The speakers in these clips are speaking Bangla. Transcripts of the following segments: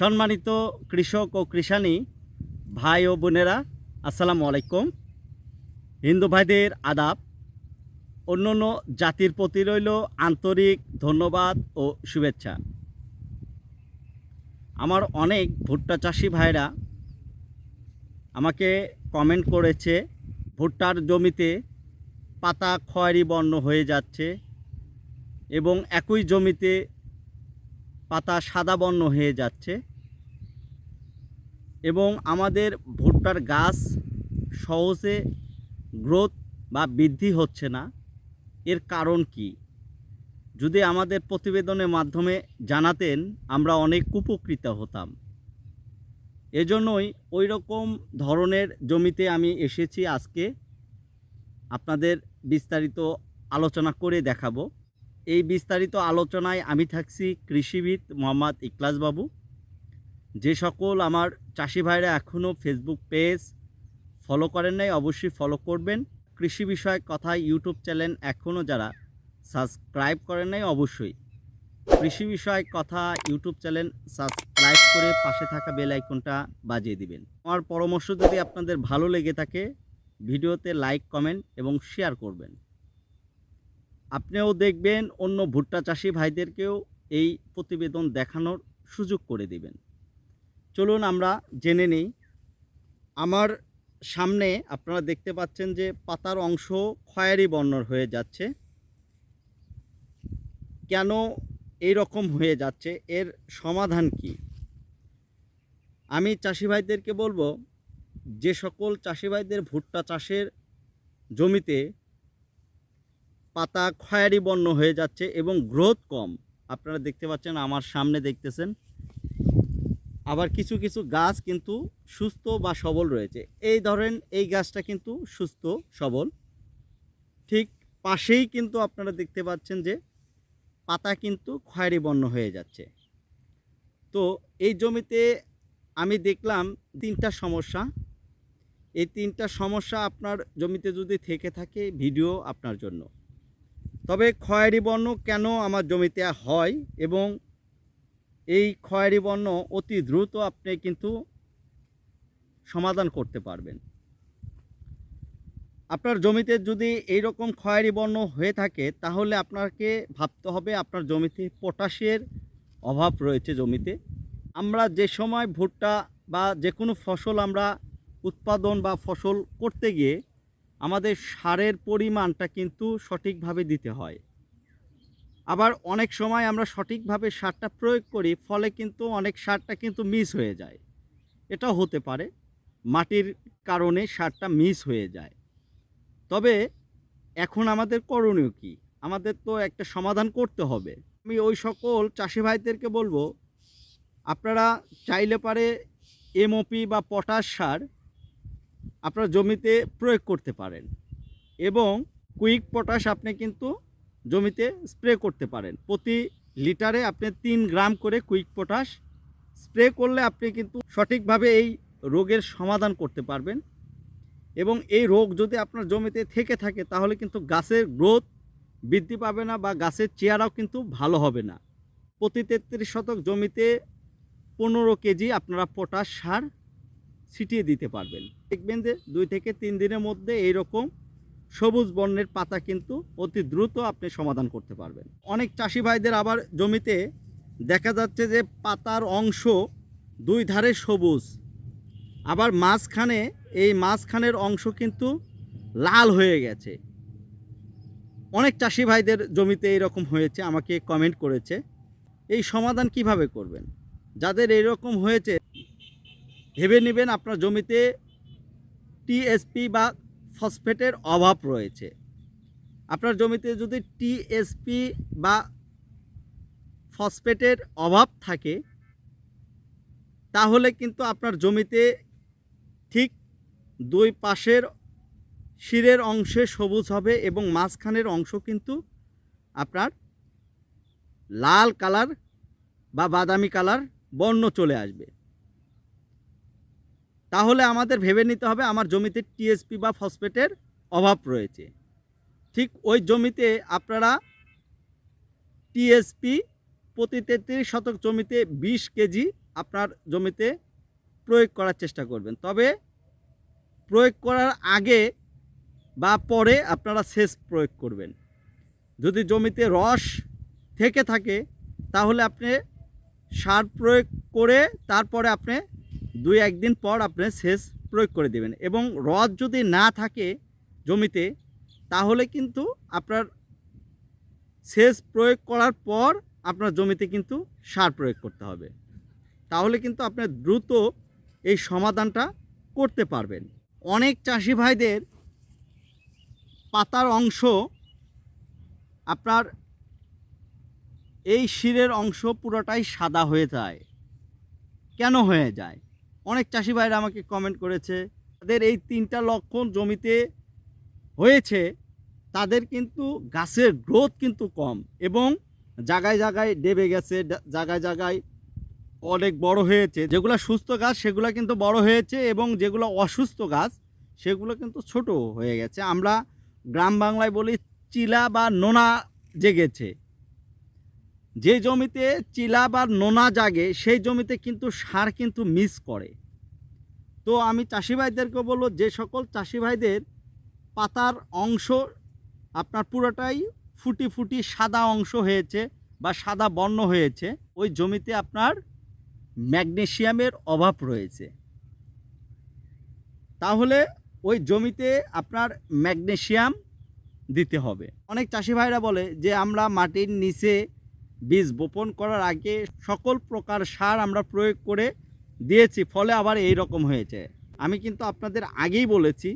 সম্মানিত কৃষক ও কৃষানী ভাই ও বোনেরা, আসসালামু আলাইকুম। হিন্দু ভাইদের আদাব, অন্য অন্য জাতির প্রতি রইল আন্তরিক ধন্যবাদ ও শুভেচ্ছা। আমার অনেক ভুট্টা চাষি ভাইরা আমাকে কমেন্ট করেছে, ভুট্টার জমিতে পাতা, খয়েরি বর্ণ হয়ে যাচ্ছে এবং একই জমিতে পাতা সাদা বর্ণ হয়ে যাচ্ছে। এবং আমাদের ভুট্টার গাছ সহজে গ্রোথ বা বৃদ্ধি হচ্ছে না। এর কারণ কি? যদি আমাদের প্রতিবেদনের মাধ্যমে জানাতেন, আমরা অনেক উপকৃত হতাম। এজন্যই ওই রকম ধরনের জমিতে আমি এসেছি আজকে। আপনাদের বিস্তারিত আলোচনা করে দেখাবো। এই বিস্তারিত আলোচনায় আমি থাকছি কৃষিবিদ মোহাম্মদ ইকলাস বাবু যে সকল আমার চাষি ভাইরা এখনও ফেসবুক পেজ ফলো করেন নাই, অবশ্যই ফলো করবেন। কৃষি বিষয়ক কথা ইউটিউব চ্যানেল এখনও যারা সাবস্ক্রাইব করেন নাই, অবশ্যই। কৃষি বিষয়ক কথা ইউটিউব চ্যানেল সাবস্ক্রাইব করে পাশে থাকা বেল আইকনটা বাজিয়ে দিবেন। আমার পরামর্শ যদি আপনাদের ভালো লেগে থাকে, ভিডিওতে লাইক কমেন্ট এবং শেয়ার করবেন। আপনিও দেখবেন অন্য ভুট্টা চাষি ভাইদেরকেও এই প্রতিবেদন দেখানোর সুযোগ করে দিবেন। চলুন আমরা জেনে নিই। আমার সামনে আপনারা দেখতে পাচ্ছেন যে পাতার অংশ খয়েরি বর্ণর হয়ে যাচ্ছে। কেন এই রকম হয়ে যাচ্ছে? এর সমাধান কি? আমি চাষি ভাইদেরকে বলব, যে সকল চাষি ভাইদের ভুট্টা চাষের জমিতে পাতা খয়েরি বর্ণ হয়ে যাচ্ছে এবং গ্রোথ কম। আপনারা দেখতে পাচ্ছেন, আমার সামনে দেখতেছেন। আবার কিছু কিছু গাছ কিন্তু সুস্থ বা সবল রয়েছে। এই ধরেন, এই গাছটা কিন্তু সুস্থ, সবল। ঠিক পাশেই কিন্তু আপনারা দেখতে পাচ্ছেন যে পাতা কিন্তু খয়েরি বর্ণ হয়ে যাচ্ছে। তো এই জমিতে আমি দেখলাম তিনটা সমস্যা। এই তিনটা সমস্যা আপনার জমিতে যদি থেকে থাকে, ভিডিও আপনার জন্য। তবে খয়েরি বর্ণ কেন আমার জমিতে হয় এবং এই খয়েরি বর্ণ অতি দ্রুত আপনি কিন্তু সমাধান করতে পারবেন। আপনার জমিতে যদি এই রকম খয়েরি বর্ণ হয়ে থাকে, তাহলে আপনাকে ভাবতে হবে আপনার জমিতে পটাশের অভাব রয়েছে জমিতে। আমরা যে সময় ভুট্টা বা যে কোনো ফসল আমরা উৎপাদন বা ফসল করতে গিয়ে আমাদের সারের পরিমাণটা কিন্তু সঠিকভাবে দিতে হয়। আবার অনেক সময় আমরা সঠিকভাবে সারটা প্রয়োগ করি, ফলে কিন্তু অনেক সারটা কিন্তু মিস হয়ে যায়। এটাও হতে পারে, মাটির কারণে সারটা মিস হয়ে যায়। তবে এখন আমাদের করণীয় কি? আমাদের তো একটা সমাধান করতে হবে। আমি ওই সকল চাষি ভাইদেরকে বলব, আপনারা চাইলে পারে এমওপি বা পটাশ সার আপনার জমিতে প্রয়োগ করতে পারেন। এবং কুইক পটাশ আপনি কিন্তু জমিতে স্প্রে করতে পারেন। প্রতি লিটারে আপনি তিন গ্রাম করে কুইক পটাশ স্প্রে করলে আপনি কিন্তু সঠিকভাবে এই রোগের সমাধান করতে পারবেন। এবং এই রোগ যদি আপনার জমিতে থেকে থাকে, তাহলে কিন্তু গাছের গ্রোথ বৃদ্ধি পাবে না বা গাছের চেয়ারাও কিন্তু ভালো হবে না। প্রতি তেত্রিশ শতক জমিতে পনেরো কেজি আপনারা পটাশ সার ছিটিয়ে দিতে পারবেন। দেখবেন যে দুই থেকে তিন দিনের মধ্যে এই রকম সবুজ বর্ণের পাতা কিন্তু অতি দ্রুত আপনি সমাধান করতে পারবেন। অনেক চাষি ভাইদের আবার জমিতে দেখা যাচ্ছে যে পাতার অংশ দুই ধারে সবুজ, আবার মাঝখানে এই মাঝখানের অংশ কিন্তু লাল হয়ে গেছে। অনেক চাষি ভাইদের জমিতে এরকম হয়েছে, আমাকে কমেন্ট করেছে। এই সমাধান কীভাবে করবেন? যাদের এরকম হয়েছে, ভেবে নেবেন আপনার জমিতে টিএসপি বা ফসফেটের অভাব রয়েছে। আপনার জমিতে যদি টিএসপি বা ফসফেটের অভাব থাকে, তাহলে কিন্তু আপনার জমিতে ঠিক দুই পাশের শিরের অংশে সবুজ হবে এবং মাঝখানের অংশ কিন্তু আপনার লাল কালার বা বাদামি কালার বর্ণ চলে আসবে। তাহলে আমাদের ভেবে নিতে হবে আমার জমিতে টিএসপি বা ফসফেটের অভাব রয়েছে। ঠিক ওই জমিতে আপনারা টিএসপি প্রতি তেত্রিশ শতক জমিতে বিশ কেজি আপনার জমিতে প্রয়োগ করার চেষ্টা করবেন। তবে প্রয়োগ করার আগে বা পরে আপনারা সেচ প্রয়োগ করবেন। যদি জমিতে রস থেকে থাকে, তাহলে আপনি সার প্রয়োগ করে তারপরে আপনি দুই একদিন পর আপনি সেচ প্রয়োগ করে দেবেন। এবং রদ যদি না থাকে জমিতে, তাহলে কিন্তু আপনার সেচ প্রয়োগ করার পর আপনার জমিতে কিন্তু সার প্রয়োগ করতে হবে। তাহলে কিন্তু আপনি দ্রুত এই সমাধানটা করতে পারবেন। অনেক চাষি ভাইদের পাতার অংশ আপনার এই শিরের অংশ পুরোটাই সাদা হয়ে যায়। কেন হয়ে যায়? অনেক চাষি ভাইরা আমাকে কমেন্ট করেছে, তাদের এই তিনটা লক্ষণ জমিতে হয়েছে, তাদের কিন্তু গাছের গ্রোথ কিন্তু কম এবং জায়গায় জায়গায় ডেবে গেছে জায়গায় জায়গায় অনেক বড় হয়েছে। যেগুলো সুস্থ গাছ, সেগুলো কিন্তু বড় হয়েছে এবং যেগুলো অসুস্থ গাছ, সেগুলো কিন্তু ছোট হয়ে গেছে। আমরা গ্রাম বাংলায় বলি চিলা বা নোনা জেগেছে। যে জমিতে চিলা বা নোনা জাগে, সেই জমিতে কিন্তু সার কিন্তু মিস করে। তো আমি চাষি ভাইদেরকে বলব, যে সকল চাষি ভাইদের পাতার অংশ আপনার পুরোটাই ফুটি ফুটি সাদা অংশ হয়েছে বা সাদা বর্ণ হয়েছে, ওই জমিতে আপনার ম্যাগনেসিয়ামের অভাব রয়েছে। তাহলে ওই জমিতে আপনার ম্যাগনেসিয়াম দিতে হবে। অনেক চাষি ভাইরা বলে যে, আমরা মাটির নিচে বীজ বপন করার আগে সকল প্রকার সার আমরা প্রয়োগ করে দিয়েছি, ফলে আবার এই রকম হয়েছে। আমি কিন্তু আপনাদের আগেই বলেছি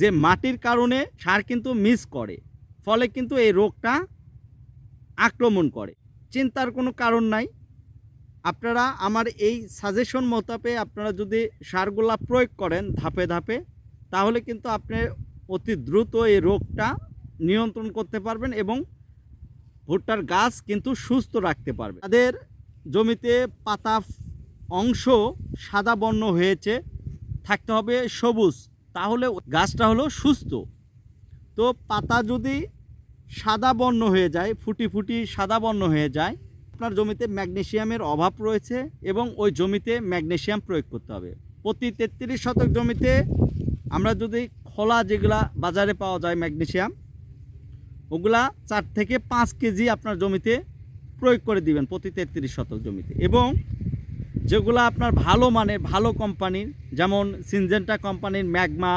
যে মাটির কারণে সার কিন্তু মিস করে, ফলে কিন্তু এই রোগটা আক্রমণ করে। চিন্তার কোনো কারণ নাই। আপনারা আমার এই সাজেশন মোতাবে আপনারা যদি সারগুলা প্রয়োগ করেন ধাপে ধাপে, তাহলে কিন্তু আপনি অতি দ্রুত এই রোগটা নিয়ন্ত্রণ করতে পারবেন এবং ভুট্টার গাছ কিন্তু সুস্থ রাখতে পারবে। তাদের জমিতে পাতা অংশ সাদা বর্ণ হয়েছে, থাকতে হবে সবুজ। তাহলে গাছটা হলো সুস্থ। তো পাতা যদি সাদা বর্ণ হয়ে যায়, ফুটি ফুটি সাদা বর্ণ হয়ে যায়, আপনার জমিতে ম্যাগনেসিয়ামের অভাব রয়েছে এবং ওই জমিতে ম্যাগনেসিয়াম প্রয়োগ করতে হবে। প্রতি তেত্রিশ শতক জমিতে আমরা যদি খোলা যেগুলা বাজারে পাওয়া যায় ম্যাগনেসিয়াম ওগুলা চার থেকে পাঁচ কেজি আপনার জমিতে প্রয়োগ করে দিবেন প্রতি তেত্রিশ শতক জমিতে। এবং যেগুলো আপনার ভালো মানের, ভালো কোম্পানির, যেমন সিনজেন্টা কোম্পানির ম্যাগমা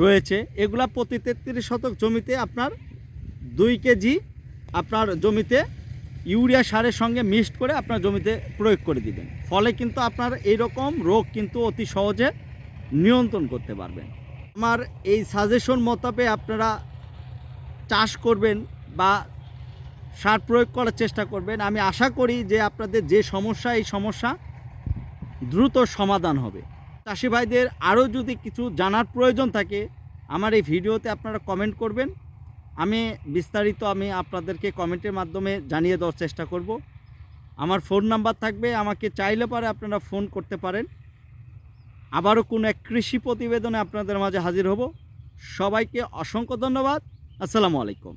রয়েছে, এগুলা প্রতি তেত্রিশ শতক জমিতে আপনার দুই কেজি আপনার জমিতে ইউরিয়া সারের সঙ্গে মিক্সড করে আপনার জমিতে প্রয়োগ করে দিবেন। ফলে কিন্তু আপনার এই রকম রোগ কিন্তু অতি সহজে নিয়ন্ত্রণ করতে পারবেন। আমার এই সাজেশন মোতাবে আপনারা চাষ করবেন বা সার প্রয়োগ করার চেষ্টা করবেন, আমি আশা করি যে আপনাদের যে সমস্যা, এই সমস্যা দ্রুত সমাধান হবে। চাষি ভাইদের আরও যদি কিছু জানার প্রয়োজন থাকে, আমার এই ভিডিওতে আপনারা কমেন্ট করবেন। আমি বিস্তারিত আমি আপনাদেরকে কমেন্টের মাধ্যমে জানিয়ে দেওয়ার চেষ্টা করব। আমার ফোন নাম্বার থাকবে, আমাকে চাইলে পারে আপনারা ফোন করতে পারেন। আবারও কোনো এক কৃষি প্রতিবেদনে আপনাদের মাঝে হাজির হব। সবাইকে অসংখ্য ধন্যবাদ। আসসালামু আলাইকুম।